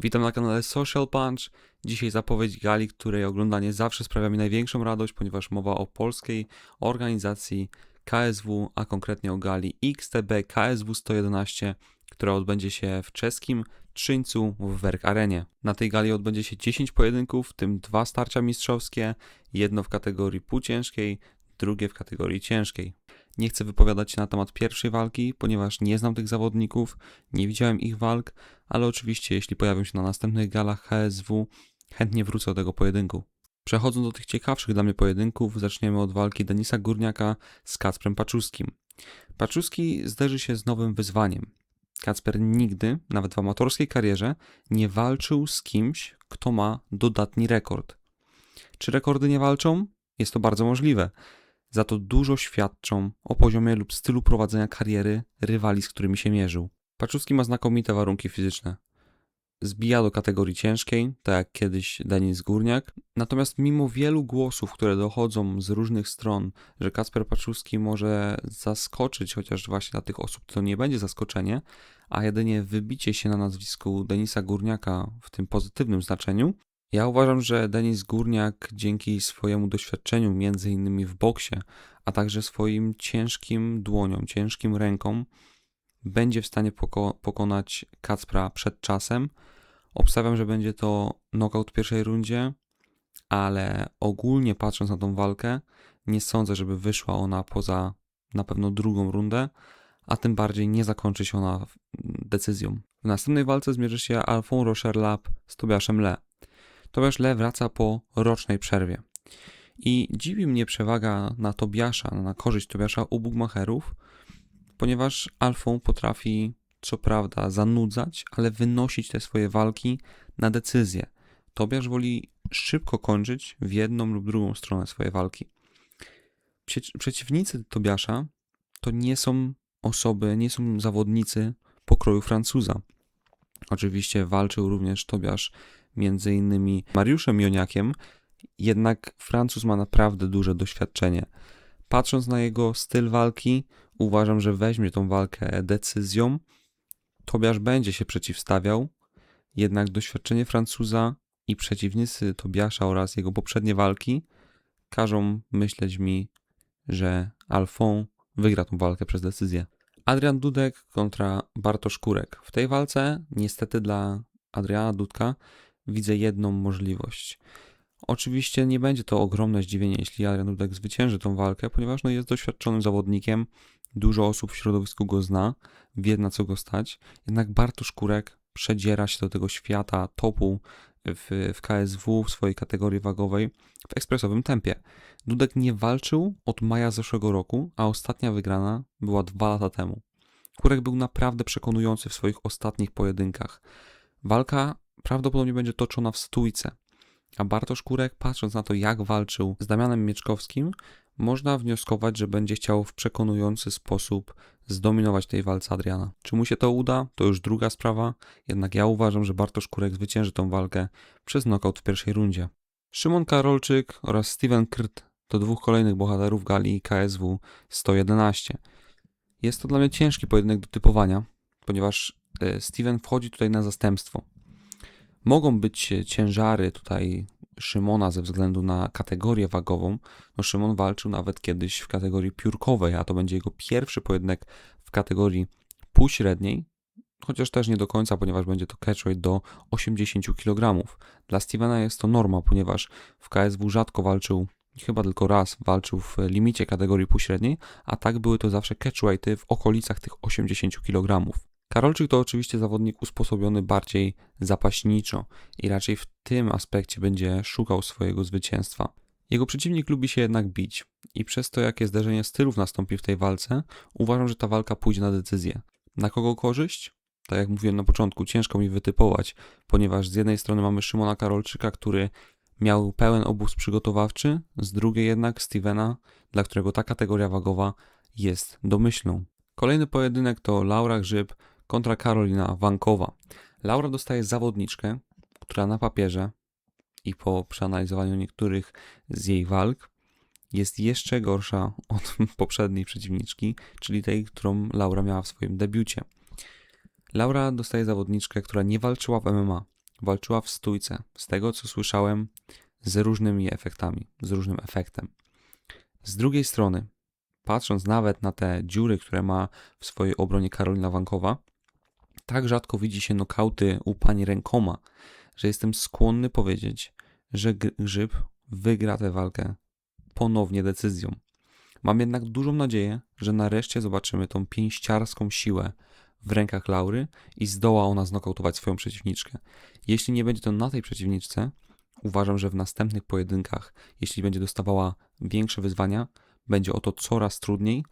Witam na kanale Social Punch. Dzisiaj zapowiedź gali, której oglądanie zawsze sprawia mi największą radość, ponieważ mowa o polskiej organizacji KSW, a konkretnie o gali XTB KSW 111, która odbędzie się w czeskim Trzyńcu w Werk Arenie. Na tej gali odbędzie się 10 pojedynków, w tym dwa starcia mistrzowskie, jedno w kategorii półciężkiej, drugie w kategorii ciężkiej. Nie chcę wypowiadać się na temat pierwszej walki, ponieważ nie znam tych zawodników, nie widziałem ich walk, ale oczywiście jeśli pojawią się na następnych galach HSW, chętnie wrócę do tego pojedynku. Przechodząc do tych ciekawszych dla mnie pojedynków, zaczniemy od walki Denisa Górniaka z Kacprem Paczuskim. Paczuski zderzy się z nowym wyzwaniem. Kacper nigdy, nawet w amatorskiej karierze, nie walczył z kimś, kto ma dodatni rekord. Czy rekordy nie walczą? Jest to bardzo możliwe. Za to dużo świadczą o poziomie lub stylu prowadzenia kariery rywali, z którymi się mierzył. Paczuski ma znakomite warunki fizyczne. Zbija do kategorii ciężkiej, tak jak kiedyś Denis Górniak. Natomiast mimo wielu głosów, które dochodzą z różnych stron, że Kasper Paczuski może zaskoczyć, chociaż właśnie dla tych osób to nie będzie zaskoczenie, a jedynie wybicie się na nazwisku Denisa Górniaka w tym pozytywnym znaczeniu, ja uważam, że Denis Górniak dzięki swojemu doświadczeniu, między innymi w boksie, a także swoim ciężkim dłoniom, ciężkim rękom, będzie w stanie poko pokonać Kacpra przed czasem. Obstawiam, że będzie to knockout w pierwszej rundzie, ale ogólnie patrząc na tą walkę, nie sądzę, żeby wyszła ona poza na pewno drugą rundę, a tym bardziej nie zakończy się ona decyzją. W następnej walce zmierzy się Alfon Rocher-Lab z Tobiaszem Le. Tobiasz Le wraca po rocznej przerwie. I dziwi mnie przewaga na Tobiasza, na korzyść Tobiasza u Bugmacherów, ponieważ Alfą potrafi co prawda zanudzać, ale wynosić te swoje walki na decyzję. Tobiasz woli szybko kończyć w jedną lub drugą stronę swoje walki. Przeciwnicy Tobiasza to nie są osoby, nie są zawodnicy pokroju Francuza. Oczywiście walczył również Tobiasz między innymi Mariuszem Joniakiem, jednak Francuz ma naprawdę duże doświadczenie. Patrząc na jego styl walki, uważam, że weźmie tą walkę decyzją. Tobiasz będzie się przeciwstawiał, jednak doświadczenie Francuza i przeciwnicy Tobiasza oraz jego poprzednie walki każą myśleć mi, że Alfon wygra tą walkę przez decyzję. Adrian Dudek kontra Bartosz Kurek. W tej walce niestety dla Adriana Dudka widzę jedną możliwość. Oczywiście nie będzie to ogromne zdziwienie, jeśli Adrian Dudek zwycięży tą walkę, ponieważ no, jest doświadczonym zawodnikiem, dużo osób w środowisku go zna, wie na co go stać, jednak Bartosz Kurek przedziera się do tego świata topu w, w KSW, w swojej kategorii wagowej w ekspresowym tempie. Dudek nie walczył od maja zeszłego roku, a ostatnia wygrana była dwa lata temu. Kurek był naprawdę przekonujący w swoich ostatnich pojedynkach. Walka prawdopodobnie będzie toczona w stójce. A Bartosz Kurek, patrząc na to, jak walczył z Damianem Mieczkowskim, można wnioskować, że będzie chciał w przekonujący sposób zdominować tej walce Adriana. Czy mu się to uda, to już druga sprawa, jednak ja uważam, że Bartosz Kurek zwycięży tą walkę przez knockout w pierwszej rundzie. Szymon Karolczyk oraz Steven Krt to dwóch kolejnych bohaterów gali KSW 111. Jest to dla mnie ciężki pojedynek do typowania, ponieważ e, Steven wchodzi tutaj na zastępstwo. Mogą być ciężary tutaj Szymona ze względu na kategorię wagową. No Szymon walczył nawet kiedyś w kategorii piórkowej, a to będzie jego pierwszy pojedynek w kategorii półśredniej, chociaż też nie do końca, ponieważ będzie to catchweight do 80 kg. Dla Stevena jest to norma, ponieważ w KSW rzadko walczył, chyba tylko raz walczył w limicie kategorii półśredniej, a tak były to zawsze catchweighty w okolicach tych 80 kg. Karolczyk to oczywiście zawodnik usposobiony bardziej zapaśniczo i raczej w tym aspekcie będzie szukał swojego zwycięstwa. Jego przeciwnik lubi się jednak bić i przez to, jakie zderzenie stylów nastąpi w tej walce, uważam, że ta walka pójdzie na decyzję. Na kogo korzyść? Tak jak mówiłem na początku, ciężko mi wytypować, ponieważ z jednej strony mamy Szymona Karolczyka, który miał pełen obóz przygotowawczy, z drugiej jednak Stevena, dla którego ta kategoria wagowa jest domyślną. Kolejny pojedynek to Laura Grzyb kontra Karolina Wankowa. Laura dostaje zawodniczkę, która na papierze i po przeanalizowaniu niektórych z jej walk jest jeszcze gorsza od poprzedniej przeciwniczki, czyli tej, którą Laura miała w swoim debiucie. Laura dostaje zawodniczkę, która nie walczyła w MMA, walczyła w stójce. Z tego co słyszałem, z różnymi efektami, z różnym efektem. Z drugiej strony, patrząc nawet na te dziury, które ma w swojej obronie Karolina Wankowa, tak rzadko widzi się nokauty u pani rękoma, że jestem skłonny powiedzieć, że Grzyb wygra tę walkę ponownie decyzją. Mam jednak dużą nadzieję, że nareszcie zobaczymy tą pięściarską siłę w rękach Laury i zdoła ona znokautować swoją przeciwniczkę. Jeśli nie będzie to na tej przeciwniczce, uważam, że w następnych pojedynkach, jeśli będzie dostawała większe wyzwania, będzie o to coraz trudniej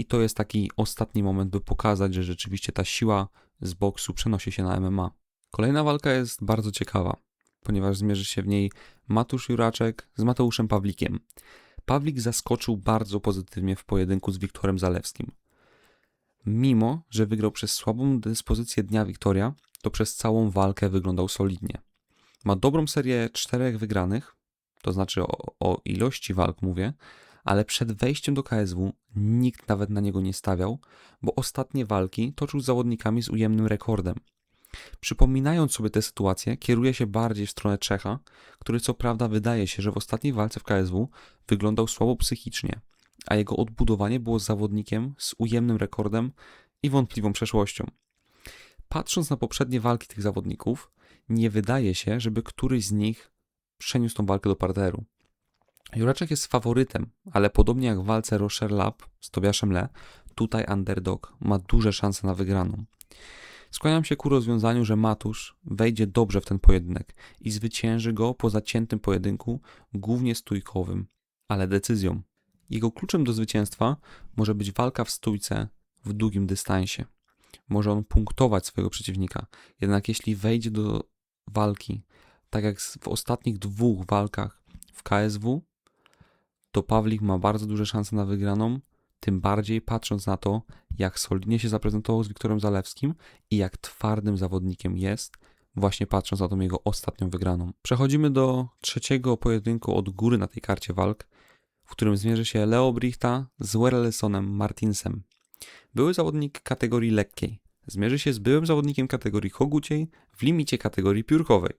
i to jest taki ostatni moment, by pokazać, że rzeczywiście ta siła z boksu przenosi się na MMA. Kolejna walka jest bardzo ciekawa, ponieważ zmierzy się w niej Matusz Juraczek z Mateuszem Pawlikiem. Pawlik zaskoczył bardzo pozytywnie w pojedynku z Wiktorem Zalewskim. Mimo, że wygrał przez słabą dyspozycję dnia Wiktoria, to przez całą walkę wyglądał solidnie. Ma dobrą serię czterech wygranych, to znaczy o, o ilości walk mówię, ale przed wejściem do KSW nikt nawet na niego nie stawiał, bo ostatnie walki toczył z zawodnikami z ujemnym rekordem. Przypominając sobie tę sytuację, kieruje się bardziej w stronę Czecha, który co prawda wydaje się, że w ostatniej walce w KSW wyglądał słabo psychicznie, a jego odbudowanie było zawodnikiem z ujemnym rekordem i wątpliwą przeszłością. Patrząc na poprzednie walki tych zawodników, nie wydaje się, żeby któryś z nich przeniósł tą walkę do parteru. Jureczek jest faworytem, ale podobnie jak w walce Rocher Lab z Tobiaszem Le, tutaj underdog ma duże szanse na wygraną. Skłaniam się ku rozwiązaniu, że Matusz wejdzie dobrze w ten pojedynek i zwycięży go po zaciętym pojedynku, głównie stójkowym, ale decyzją. Jego kluczem do zwycięstwa może być walka w stójce w długim dystansie. Może on punktować swojego przeciwnika, jednak jeśli wejdzie do walki, tak jak w ostatnich dwóch walkach w KSW, to Pawlik ma bardzo duże szanse na wygraną, tym bardziej patrząc na to, jak solidnie się zaprezentował z Wiktorem Zalewskim i jak twardym zawodnikiem jest, właśnie patrząc na tą jego ostatnią wygraną. Przechodzimy do trzeciego pojedynku od góry na tej karcie walk, w którym zmierzy się Leo Brichta z Werlesonem Martinsem. Były zawodnik kategorii lekkiej. Zmierzy się z byłym zawodnikiem kategorii koguciej w limicie kategorii piórkowej.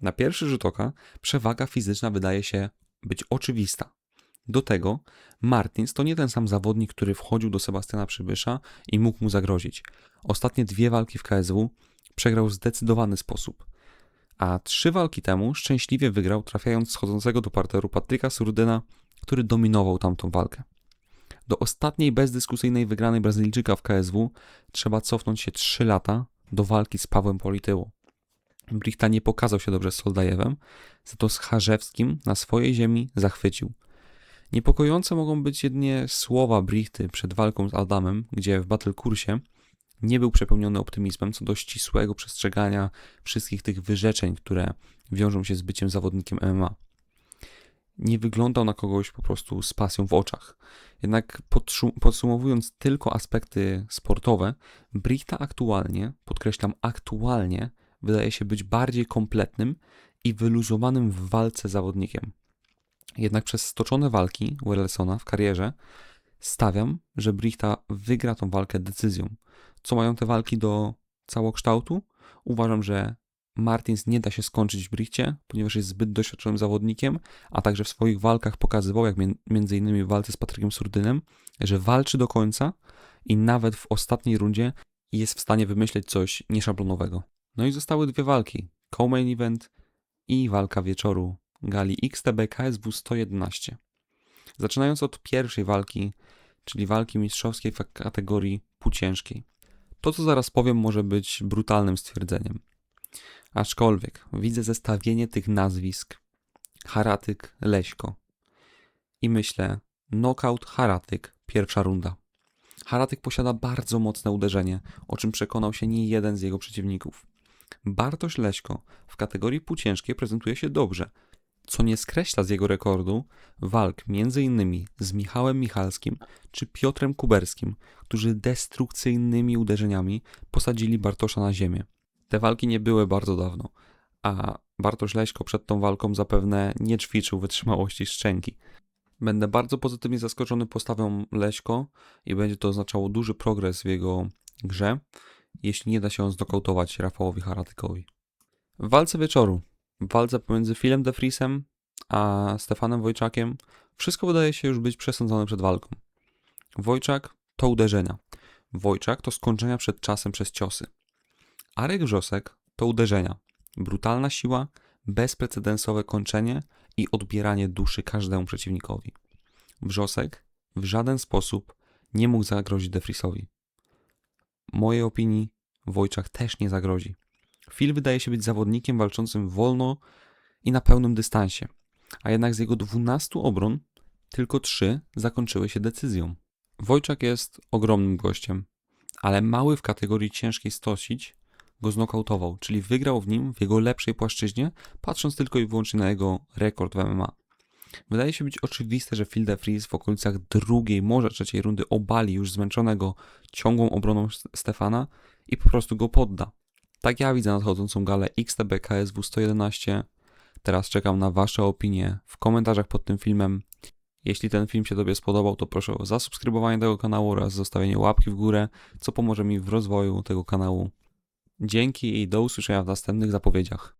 Na pierwszy rzut oka przewaga fizyczna wydaje się być oczywista. Do tego Martins to nie ten sam zawodnik, który wchodził do Sebastiana Przybysza i mógł mu zagrozić. Ostatnie dwie walki w KSW przegrał w zdecydowany sposób. A trzy walki temu szczęśliwie wygrał, trafiając schodzącego do parteru Patryka Surdyna, który dominował tamtą walkę. Do ostatniej bezdyskusyjnej wygranej Brazylijczyka w KSW trzeba cofnąć się 3 lata do walki z Pawłem Polityło. Brichta nie pokazał się dobrze z Soldajewem, za to z Harzewskim na swojej ziemi zachwycił. Niepokojące mogą być jedynie słowa Brichty przed walką z Adamem, gdzie w battle kursie nie był przepełniony optymizmem co do ścisłego przestrzegania wszystkich tych wyrzeczeń, które wiążą się z byciem zawodnikiem MMA. Nie wyglądał na kogoś po prostu z pasją w oczach. Jednak podsumowując tylko aspekty sportowe, Brichta aktualnie, podkreślam aktualnie, wydaje się być bardziej kompletnym i wyluzowanym w walce zawodnikiem. Jednak przez stoczone walki Wellsona w karierze stawiam, że Brichta wygra tą walkę decyzją. Co mają te walki do całokształtu? Uważam, że Martins nie da się skończyć w Brichcie, ponieważ jest zbyt doświadczonym zawodnikiem, a także w swoich walkach pokazywał, jak między innymi w walce z Patrykiem Surdynem, że walczy do końca i nawet w ostatniej rundzie jest w stanie wymyśleć coś nieszablonowego. No i zostały dwie walki. Co-main event i walka wieczoru gali XTB KSW 111. Zaczynając od pierwszej walki, czyli walki mistrzowskiej w kategorii półciężkiej. To, co zaraz powiem, może być brutalnym stwierdzeniem. Aczkolwiek widzę zestawienie tych nazwisk Haratyk, Leśko. I myślę, knockout Haratyk, pierwsza runda. Haratyk posiada bardzo mocne uderzenie, o czym przekonał się nie jeden z jego przeciwników. Bartosz Leśko w kategorii półciężkiej prezentuje się dobrze, co nie skreśla z jego rekordu walk m.in. z Michałem Michalskim czy Piotrem Kuberskim, którzy destrukcyjnymi uderzeniami posadzili Bartosza na ziemię. Te walki nie były bardzo dawno, a Bartosz Leśko przed tą walką zapewne nie ćwiczył wytrzymałości szczęki. Będę bardzo pozytywnie zaskoczony postawą Leśko i będzie to oznaczało duży progres w jego grze, jeśli nie da się on zdokautować Rafałowi Haratykowi. W walce wieczoru, walce pomiędzy Philem de Vriesem a Stefanem Wojczakiem, wszystko wydaje się już być przesądzone przed walką. Wojczak to uderzenia. Wojczak to skończenia przed czasem przez ciosy. Arek Wrzosek to uderzenia. Brutalna siła, bezprecedensowe kończenie i odbieranie duszy każdemu przeciwnikowi. Wrzosek w żaden sposób nie mógł zagrozić De Vriesowi. W mojej opinii Wojczak też nie zagrozi. Phil wydaje się być zawodnikiem walczącym wolno i na pełnym dystansie, a jednak z jego 12 obron tylko 3 zakończyły się decyzją. Wojczak jest ogromnym gościem, ale mały w kategorii ciężkiej stosić go znokautował, czyli wygrał w nim w jego lepszej płaszczyźnie, patrząc tylko i wyłącznie na jego rekord w MMA. Wydaje się być oczywiste, że Phil de Vries w okolicach drugiej, może trzeciej rundy obali już zmęczonego ciągłą obroną Stefana i po prostu go podda. Tak ja widzę nadchodzącą galę XTB KSW 111. Teraz czekam na Wasze opinie w komentarzach pod tym filmem. Jeśli ten film się Tobie spodobał, to proszę o zasubskrybowanie tego kanału oraz zostawienie łapki w górę, co pomoże mi w rozwoju tego kanału. Dzięki i do usłyszenia w następnych zapowiedziach.